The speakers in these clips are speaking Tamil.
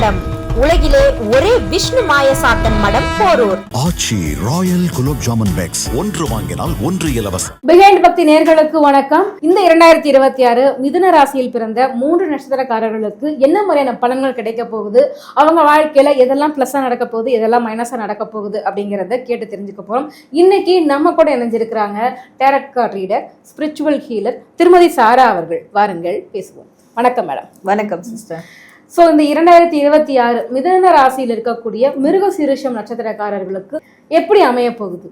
மடம். உலகிலே ஒரே விஷ்ணு மாயசாத்தன் மடம் Porur. Aachi royal gulab jamun packs. ஒன்று வாங்கினால் ஒன்று இலவசம். பிஹைண்ட் பக்தி நேர்களுக்கு வணக்கம். இந்த இரண்டாயிரத்தி இருபத்தி ஆறு மிதுன ராசியில் பிறந்த மூன்று நட்சத்திரக்காரர்களுக்கு என்ன மாதிரியான பலன்கள் கிடைக்க போகுது? அவங்க வாழ்க்கையில எதெல்லாம் பிளஸ்ஸா நடக்க போகுது? எதெல்லாம் மைனஸா நடக்க போகுது? அப்படிங்கறத கேட்டு தெரிஞ்சுக்க போறோம். இன்னைக்கு நம்ம கூட இணைஞ்சிருக்கிறாங்க tarot card reader spiritual healer திருமதி சாரா அவர்கள். வாருங்கள் பேசுவோம். வணக்கம் மேடம் வணக்கம் சிஸ்டர் ஸோ இந்த இரண்டாயிரத்தி இருபத்தி ஆறு மிதன ராசியில் இருக்கக்கூடிய மிருக சிறுஷம் நட்சத்திரக்காரர்களுக்கு எப்படி அமைய போகுது?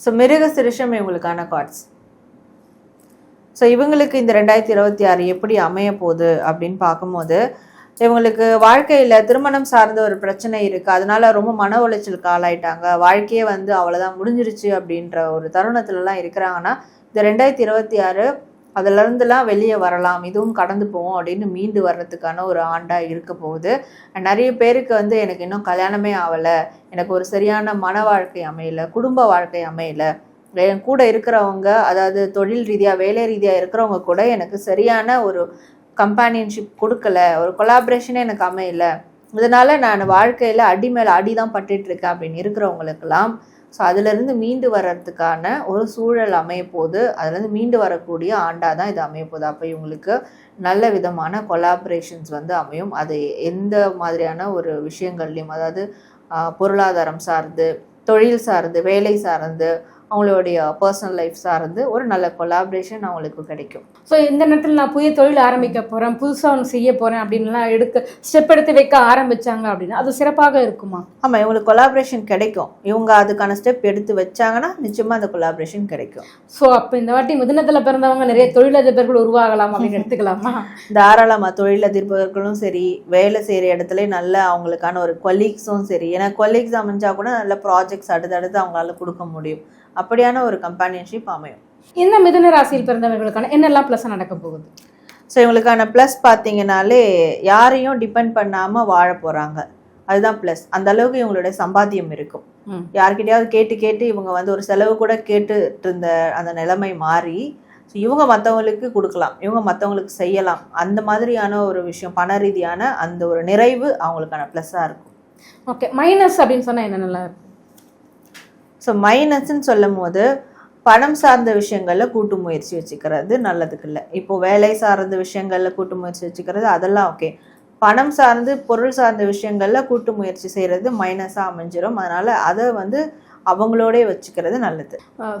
ஸோ மிருக சிருஷம் இவங்களுக்கான கார்ட்ஸ் ஸோ இவங்களுக்கு இந்த ரெண்டாயிரத்தி இருபத்தி ஆறு எப்படி அமைய போகுது அப்படின்னு பார்க்கும்போது இவங்களுக்கு வாழ்க்கையில் திருமணம் சார்ந்த ஒரு பிரச்சனை இருக்குது அதனால ரொம்ப மன உளைச்சலுக்கு ஆளாயிட்டாங்க. வாழ்க்கையே வந்து அவ்வளோதான் முடிஞ்சிருச்சு அப்படின்ற ஒரு தருணத்துலலாம் இருக்கிறாங்கன்னா இந்த ரெண்டாயிரத்தி இருபத்தி ஆறு அதுலேருந்துலாம் வெளியே வரலாம் இதுவும் கடந்து போவோம் அப்படின்னு மீண்டு வர்றதுக்கான ஒரு ஆண்டாக இருக்க போகுது. நிறைய பேருக்கு வந்து எனக்கு இன்னும் கல்யாணமே ஆகலை எனக்கு ஒரு சரியான மன வாழ்க்கை அமையலை குடும்ப வாழ்க்கை அமையலை. என் கூட இருக்கிறவங்க அதாவது தொழில் ரீதியாக வேலை ரீதியாக இருக்கிறவங்க கூட எனக்கு சரியான ஒரு கம்பானியன்ஷிப் கொடுக்கல ஒரு கொலாபரேஷனே எனக்கு அமையலை. இதனால் நான் வாழ்க்கையில் அடி மேலே அடி தான் பட்டுட்ருக்கேன் அப்படின்னு இருக்கிறவங்களுக்கெல்லாம் ஸோ அதுலேருந்து மீண்டு வர்றதுக்கான ஒரு சூழல் அமையப்போது அதுலேருந்து மீண்டு வரக்கூடிய ஆண்டாக தான் இது அமையப்போகுது. அப்போ இவங்களுக்கு நல்ல விதமான கொலாபரேஷன்ஸ் வந்து அமையும். அது எந்த மாதிரியான ஒரு விஷயங்கள்லையும் அதாவது பொருளாதாரம் சார்ந்து தொழில் சார்ந்து வேலை சார்ந்து அவங்களுடைய பர்சனல் லைஃப் சார்ந்து ஒரு நல்ல கொலாபரேஷன் அவங்களுக்கு கிடைக்கும். ஸோ இந்த நேரத்தில் நான் புதிய தொழில் ஆரம்பிக்க போறேன் புதுசா ஒன்று செய்ய போறேன் அப்படின்லாம் எடுக்க ஸ்டெப் எடுத்து வைக்க ஆரம்பிச்சாங்க அப்படின்னா அது சிறப்பாக இருக்குமா? ஆமாம் இவங்களுக்கு கொலாபரேஷன் கிடைக்கும். இவங்க அதுக்கான ஸ்டெப் எடுத்து வச்சாங்கன்னா நிச்சயமாக அந்த கொலாபரேஷன் கிடைக்கும். ஸோ அப்போ இந்த வாட்டி மிதுனத்துல பிறந்தவங்க நிறைய தொழிலதிபர்கள் உருவாகலாம் அப்படின்னு எடுத்துக்கலாமா? தாராளமாக தொழிலதிபர்களும் சரி வேலை செய்கிற இடத்துல நல்ல அவங்களுக்கான ஒரு கொலீக்ஸும் சரி. ஏன்னா கொலீக்ஸ் அமைஞ்சா கூட நல்ல ப்ராஜெக்ட்ஸ் அடுத்தடுத்து அவங்களால கொடுக்க முடியும். அப்படியான ஒரு கம்பானியன்ஷிப் அமையும். இந்த மிதுன ராசியில் பிறந்தவர்களுக்கான என்னெல்லாம் ப்ளஸ் நடக்க போகுது? ஸோ இவங்களுக்கான ப்ளஸ் பார்த்தீங்கனாலே யாரையும் டிபெண்ட் பண்ணாமல் வாழ போகிறாங்க அதுதான் ப்ளஸ் அந்த அளவுக்கு இவங்களுடைய சம்பாத்தியம் இருக்கும். ம். யார்கிட்டயாவது கேட்டு கேட்டு இவங்க வந்து ஒரு செலவு கூட கேட்டுட்டு இருந்த அந்த நிலைமை மாறி ஸோ இவங்க மற்றவங்களுக்கு கொடுக்கலாம். இவங்க மற்றவங்களுக்கு செய்யலாம். அந்த மாதிரியான ஒரு விஷயம் பண ரீதியான அந்த ஒரு நிறைவு அவங்களுக்கான ப்ளஸ்ஸாக இருக்கும். ஓகே மைனஸ் அப்படின்னு சொன்னா என்னென்னலாம் இருக்கும்? ஸோ மைனஸ்ன்னு சொல்லும் போது பணம் சார்ந்த விஷயங்களில் கூட்டு முயற்சி வச்சுக்கிறது நல்லதுக்கு இல்லை. இப்போ வேலை சார்ந்த விஷயங்களில் கூட்டு முயற்சி வச்சுக்கிறது அதெல்லாம் ஓகே பணம் சார்ந்து பொருள் சார்ந்த விஷயங்களில் கூட்டு முயற்சி செய்கிறது மைனஸாக அமைஞ்சிரும். அதனால் அதை வந்து அவங்களோடே வச்சுக்கிறது நல்லது.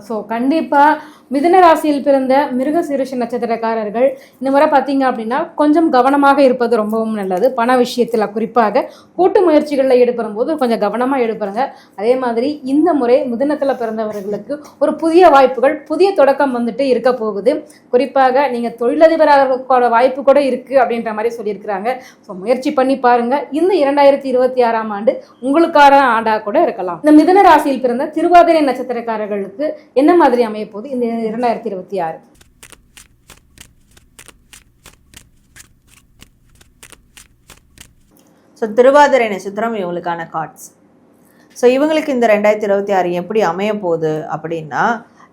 ஸோ கண்டிப்பாக மிதன ராசியில் பிறந்த மிருக சீரிஷ நட்சத்திரக்காரர்கள் இந்த முறை பார்த்தீங்க அப்படின்னா கொஞ்சம் கவனமாக இருப்பது ரொம்பவும் நல்லது. பண விஷயத்தில் குறிப்பாக கூட்டு முயற்சிகளில் ஈடுபடும் போது கொஞ்சம் கவனமாக ஈடுபடுங்க. அதே மாதிரி இந்த முறை மிதனத்தில் பிறந்தவர்களுக்கு ஒரு புதிய வாய்ப்புகள் புதிய தொடக்கம் வந்துட்டு இருக்க போகுது. குறிப்பாக நீங்கள் தொழிலதிபராக வாய்ப்பு கூட இருக்குது அப்படின்ற மாதிரி சொல்லியிருக்கிறாங்க. ஸோ முயற்சி பண்ணி பாருங்க. இந்த இரண்டாயிரத்தி இருபத்தி ஆறாம் ஆண்டு உங்களுக்கான ஆண்டாக கூட இருக்கலாம். இந்த மிதன ராசியில் பிறந்த திருவாதிரை நட்சத்திரக்காரர்களுக்கு என்ன மாதிரி அமையப்போகுது இந்த இரண்டாயிரத்தி இருபத்தி ஆறு. ஸோ திருவாதிரை நட்சத்திரம் இவங்களுக்கான கார்ட்ஸ் ஸோ இவங்களுக்கு இந்த ரெண்டாயிரத்தி இருபத்தி ஆறு எப்படி அமைய போகுது அப்படின்னா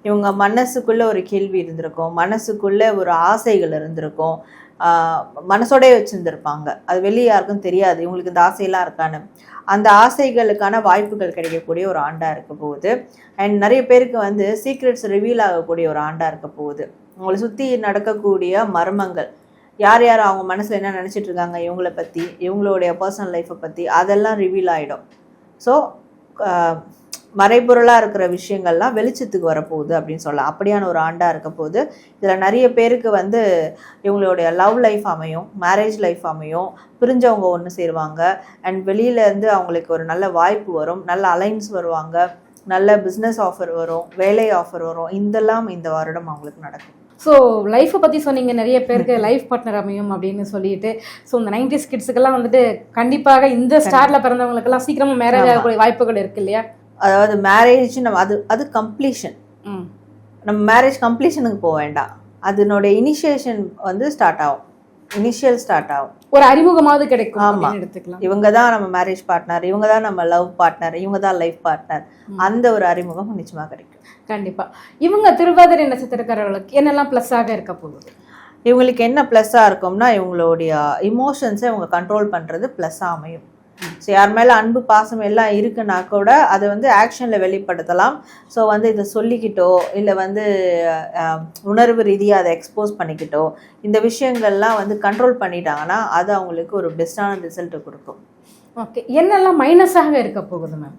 இவங்க மனசுக்குள்ளே ஒரு கேள்வி இருந்திருக்கும் மனசுக்குள்ளே ஒரு ஆசைகள் இருந்திருக்கும் மனசோடய வச்சுருந்துருப்பாங்க. அது வெளியே யாருக்கும் தெரியாது. இவங்களுக்கு இந்த ஆசையெல்லாம் இருக்கான்னு. அந்த ஆசைகளுக்கான வாய்ப்புகள் கிடைக்கக்கூடிய ஒரு ஆண்டாக இருக்க போகுது. அண்ட் நிறைய பேருக்கு வந்து சீக்ரெட்ஸ் ரிவீல் ஆகக்கூடிய ஒரு ஆண்டாக இருக்க போகுது. உங்களை சுற்றி நடக்கக்கூடிய மர்மங்கள். யார் யார் அவங்க மனசில் என்ன நினச்சிட்டு இருக்காங்க இவங்கள பற்றி இவங்களுடைய பர்சனல் லைஃப்பை பற்றி அதெல்லாம் ரிவீல் ஆகிடும் ஸோ மறைபொருளாக இருக்கிற விஷயங்கள்லாம் வெளிச்சத்துக்கு வரப்போகுது அப்படின்னு சொல்லலாம். அப்படியான ஒரு ஆண்டாக இருக்க போகுது இதில் நிறைய பேருக்கு வந்து இவங்களுடைய லவ் லைஃப் அமையும் மேரேஜ் லைஃப் அமையும் பிரிஞ்சவங்க ஒன்று சேருவாங்க அண்ட் வெளியிலேருந்து அவங்களுக்கு ஒரு நல்ல வாய்ப்பு வரும் நல்ல அலைன்ஸ் வருவாங்க நல்ல பிஸ்னஸ் ஆஃபர் வரும் வேலை ஆஃபர் வரும் இதெல்லாம் இந்த வருடம் அவங்களுக்கு நடக்கும். ஸோ லைஃப்பை பற்றி சொன்னீங்க நிறைய பேருக்கு லைஃப் பார்ட்னர் அமையும் அப்படின்னு சொல்லிட்டு. ஸோ இந்த நைன்டிஸ் கிட்ஸுக்கெல்லாம் வந்துட்டு கண்டிப்பாக இந்த ஸ்டாரில் பிறந்தவங்களுக்கெல்லாம் சீக்கிரமாக மேரேஜ். ஆகக்கூடிய வாய்ப்புகள் இருக்கு இல்லையா? அதாவது மேரேஜ் நம்ம அது அது கம்ப்ளீஷன் நம்ம மேரேஜ் கம்ப்ளீஷனுக்கு போக வேண்டாம். அதனுடைய இனிஷியேஷன் வந்து ஸ்டார்ட் ஆகும். இனிஷியல் ஸ்டார்ட் ஆகும். ஒரு அறிமுகமாவது கிடைக்கும் ஆமா. எடுத்துக்கலாம். இவங்க தான் நம்ம மேரேஜ் பார்ட்னர் இவங்க தான் நம்ம லவ் பார்ட்னர் இவங்க தான் லைஃப் பார்ட்னர் அந்த ஒரு அறிமுகம் நிச்சயமா கிடைக்கும். கண்டிப்பா. இவங்க திருவாதிரை நட்சத்திரக்காரர்களுக்கு என்னெல்லாம் பிளஸ் ஆக இருக்க போகுது? இவங்களுக்கு என்ன ப்ளஸ்ஸாக இருக்கும்னா இவங்களுடைய இமோஷன்ஸை இவங்க கண்ட்ரோல் பண்ணுறது ப்ளஸ்ஸாக அமையும். ஸோ யார் மேலே அன்பு பாசம் எல்லாம் இருக்குன்னா கூட அதை வந்து ஆக்ஷனில் வெளிப்படுத்தலாம். ஸோ வந்து இதை சொல்லிக்கிட்டோ இல்லை வந்து உணர்வு ரீதியாக அதை எக்ஸ்போஸ் பண்ணிக்கிட்டோ இந்த விஷயங்கள்லாம் வந்து கண்ட்ரோல் பண்ணிட்டாங்கன்னா அது அவங்களுக்கு ஒரு பெஸ்ட்டான ரிசல்ட்டை கொடுக்கும். ஓகே என்னெல்லாம் மைனஸாக இருக்க போகுது மேம்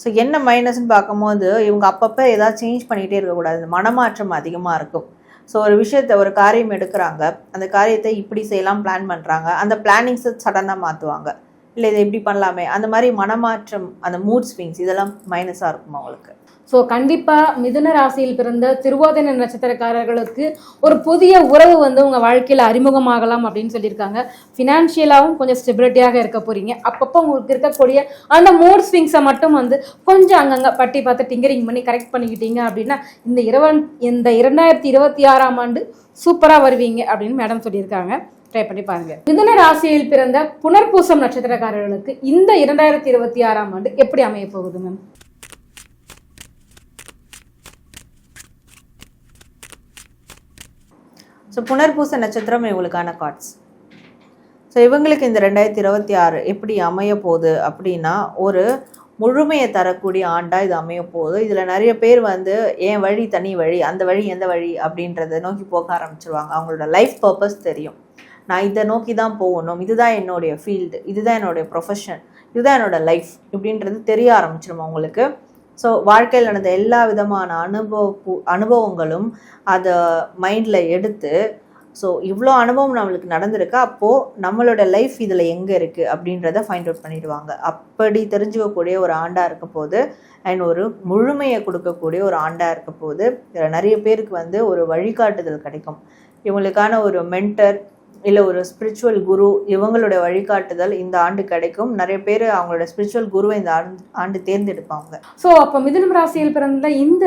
ஸோ என்ன மைனஸ்னு பார்க்கும்போது இவங்க அப்பப்போ ஏதாவது சேஞ்ச் பண்ணிகிட்டே இருக்கக்கூடாது. மனமாற்றம் அதிகமாக இருக்கும். ஸோ ஒரு விஷயத்தை ஒரு காரியம் எடுக்கிறாங்க. அந்த காரியத்தை இப்படி செய்யலாம் பிளான் பண்ணுறாங்க அந்த பிளானிங்ஸை சடனாக மாற்றுவாங்க இல்லை இதை இப்படி பண்ணலாமே. அந்த மாதிரி மனமாற்றம் அந்த மூட் ஸ்விங்ஸ் இதெல்லாம் மைனஸாக இருக்கும் அவங்களுக்கு ஸோ கண்டிப்பாக மிதுன ராசியில் பிறந்த திருவோதன நட்சத்திரக்காரர்களுக்கு ஒரு புதிய உறவு வந்து உங்கள் வாழ்க்கையில் அறிமுகமாகலாம் அப்படின்னு சொல்லியிருக்காங்க. ஃபினான்ஷியலாகவும் கொஞ்சம் ஸ்டெபிலிட்டியாக இருக்க போகிறீங்க அப்பப்போ உங்களுக்கு இருக்கக்கூடிய அந்த மூட் ஸ்விங்ஸை மட்டும் வந்து கொஞ்சம் அங்கங்கே பட்டி பார்த்து டிங்கரிங் பண்ணி கரெக்ட் பண்ணிக்கிட்டீங்க அப்படின்னா இந்த இரவன் இந்த இரண்டாயிரத்தி இருபத்தி ஆறாம் ஆண்டு சூப்பராக வருவீங்க அப்படின்னு மேடம் சொல்லியிருக்காங்க. ட்ரை பண்ணி பாருங்க. மிதுன ராசியில் பிறந்த புனர்பூசம் நட்சத்திரக்காரர்களுக்கு இந்த இரண்டாயிரத்தி இருபத்தி ஆறாம் ஆண்டு எப்படி அமைய போகுது மேம் ஸோ புனர்பூச நட்சத்திரம் இவங்களுக்கான கார்ட்ஸ் ஸோ இவங்களுக்கு இந்த ரெண்டாயிரத்தி இருபத்தி ஆறு எப்படி அமைய போகுது அப்படின்னா ஒரு முழுமையை தரக்கூடிய ஆண்டாக இது அமைய போகுது. இதில் நிறைய பேர் வந்து என் வழி தனி வழி அந்த வழி எந்த வழி? அப்படின்றத நோக்கி போக ஆரம்பிச்சிருவாங்க. அவங்களோட லைஃப் பர்பஸ் தெரியும். நான் இதை நோக்கி தான் போகணும். இதுதான் என்னுடைய ஃபீல்டு இதுதான் என்னுடைய ப்ரொஃபஷன் இதுதான் என்னோட லைஃப் இப்படின்றது தெரிய ஆரம்பிச்சிடும் அவங்களுக்கு. ஸோ வாழ்க்கையில் நடந்த எல்லா விதமான அனுபவ அனுபவங்களும் அதை மைண்டில் எடுத்து ஸோ இவ்வளோ அனுபவம் நம்மளுக்கு நடந்திருக்கு. அப்போது நம்மளோட லைஃப் இதில் எங்கே இருக்குது அப்படின்றத ஃபைண்ட் அவுட் பண்ணிடுவாங்க. அப்படி தெரிஞ்சுக்கக்கூடிய ஒரு ஆண்டாக இருக்க போது அண்ட் ஒரு முழுமையை கொடுக்கக்கூடிய ஒரு ஆண்டாக இருக்க போது இதில் நிறைய பேருக்கு வந்து ஒரு வழிகாட்டுதல் கிடைக்கும். இவங்களுக்கான ஒரு மென்டர் இல்லை ஒரு ஸ்பிரிச்சுவல் குரு இவங்களுடைய வழிகாட்டுதல் இந்த ஆண்டு கிடைக்கும். நிறைய பேர் அவங்களோட ஸ்பிரிச்சுவல் குருவை இந்த ஆண்டு ஆண்டு தேர்ந்தெடுப்பாங்க. ஸோ அப்போ மிதுனம் ராசியில் பிறந்த இந்த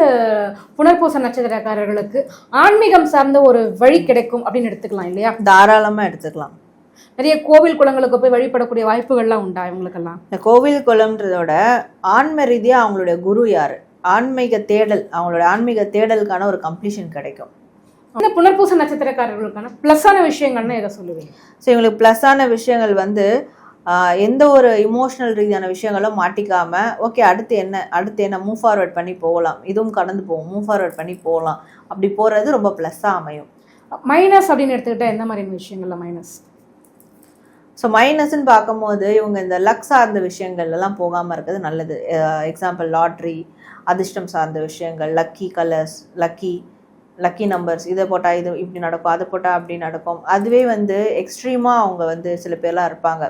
புனர்பூச நட்சத்திரக்காரர்களுக்கு ஆன்மீகம் சார்ந்த ஒரு வழி கிடைக்கும் அப்படின்னு எடுத்துக்கலாம் இல்லையா? தாராளமாக எடுத்துக்கலாம். நிறைய கோவில் குளங்களுக்கு போய் வழிபடக்கூடிய வாய்ப்புகள்லாம் உண்டா இவங்களுக்கெல்லாம்? இந்த கோவில் குளம்ன்றதோட ஆன்ம ரீதியாக அவங்களுடைய குரு யார்? ஆன்மீக தேடல் அவங்களோட ஆன்மீக தேடலுக்கான ஒரு கம்ப்ளீஷன் கிடைக்கும். இந்த புனர்பூச நட்சத்திரக்காரர்களுக்கான ப்ளஸ்ஸான விஷயங்கள்னா எதை சொல்லுவீங்க? ஸோ இவங்களுக்கு ப்ளஸ்ஸான விஷயங்கள் வந்து எந்த ஒரு இமோஷனல் ரீதியான விஷயங்களும் மாட்டிக்காம ஓகே அடுத்து என்ன அடுத்து என்ன மூவ் ஃபார்வர்ட் பண்ணி போகலாம். இதுவும் கடந்து போகும். மூவ் ஃபார்வர்ட் பண்ணி போகலாம். அப்படி போகிறது ரொம்ப ப்ளஸ்ஸாக அமையும். மைனஸ் அப்படின்னு எடுத்துக்கிட்டா எந்த மாதிரியான விஷயங்கள்ல மைனஸ் ஸோ மைனஸ்ன்னு பார்க்கும்போது இவங்க இந்த லக் சார்ந்த விஷயங்கள் எல்லாம் போகாமல் இருக்கிறது நல்லது. எக்ஸாம்பிள் லாட்ரி அதிர்ஷ்டம் சார்ந்த விஷயங்கள் lucky colours lucky lucky numbers இதை போட்டால் இது இப்படி நடக்கும் அதை போட்டால் அப்படி நடக்கும். அதுவே வந்து எக்ஸ்ட்ரீமாக அவங்க வந்து சில பேர்லாம் இருப்பாங்க.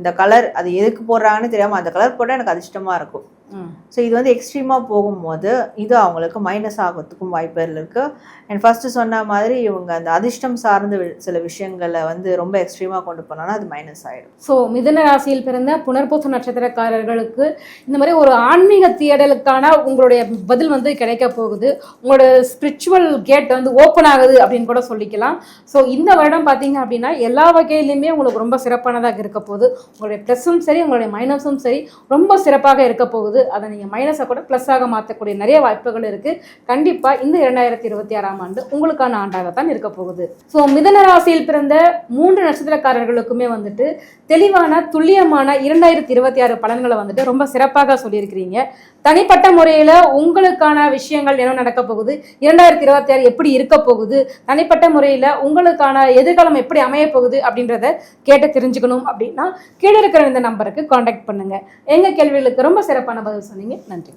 இந்த கலர் அது எதுக்கு போடுறாங்கன்னு தெரியாமல் அந்த கலர் போட்டால் எனக்கு அதிர்ஷ்டமாக இருக்கும். ஸோ இது வந்து எக்ஸ்ட்ரீமாக போகும்போது இது அவங்களுக்கு மைனஸ் ஆகிறதுக்கும் வாய்ப்புகள் இருக்குது அண்ட் ஃபஸ்ட்டு சொன்ன மாதிரி இவங்க அந்த அதிர்ஷ்டம் சார்ந்த சில விஷயங்களை வந்து ரொம்ப எக்ஸ்ட்ரீமாக கொண்டு போனோன்னா அது மைனஸ் ஆகிடும் ஸோ மிதுன ராசியில் பிறந்த புனர்பூச நட்சத்திரக்காரர்களுக்கு இந்த மாதிரி ஒரு ஆன்மீக தேடலுக்கான உங்களுடைய பதில் வந்து கிடைக்க போகுது. உங்களோட ஸ்பிரிச்சுவல் கேட் வந்து ஓப்பன் ஆகுது அப்படின்னு கூட சொல்லிக்கலாம். ஸோ இந்த வருடம் பார்த்தீங்க அப்படின்னா எல்லா வகையிலுமே உங்களுக்கு ரொம்ப சிறப்பானதாக இருக்க போகுது. உங்களுடைய ப்ளஸ்ஸும் சரி உங்களுடைய மைனஸும் சரி ரொம்ப சிறப்பாக இருக்க போகுது. அதை நீங்கள் மைனஸை கூட ப்ளஸ்ஸாக மாற்றக்கூடிய நிறைய வாய்ப்புகள் இருக்குது கண்டிப்பாக இந்த இரண்டாயிரத்தி இருபத்தி ஆறாம் ஆண்டு உங்களுக்கான ஆண்டாகத்தான் இருக்க போகுது. ஸோ மிதன ராசியில் பிறந்த மூன்று நட்சத்திரக்காரர்களுக்குமே வந்துட்டு தெளிவான துல்லியமான இரண்டாயிரத்தி இருபத்தி ஆறு பலன்களை வந்துட்டு ரொம்ப சிறப்பாக சொல்லியிருக்கிறீங்க. தனிப்பட்ட முறையில் உங்களுக்கான விஷயங்கள் என்ன நடக்க போகுது? இரண்டாயிரத்தி இருபத்தி ஆறு எப்படி இருக்க போகுது? தனிப்பட்ட முறையில் உங்களுக்கான எதிர்காலம் எப்படி அமைய போகுது அப்படின்றத கேட்டு தெரிஞ்சுக்கணும் அப்படின்னா கீழே இருக்கிற இந்த நம்பருக்கு காண்டாக்ட் பண்ணுங்க. எங்க கேள்விகளுக்கு ரொம்ப சிறப்பான பதில் சொன்னீங்க. நன்றிங்க.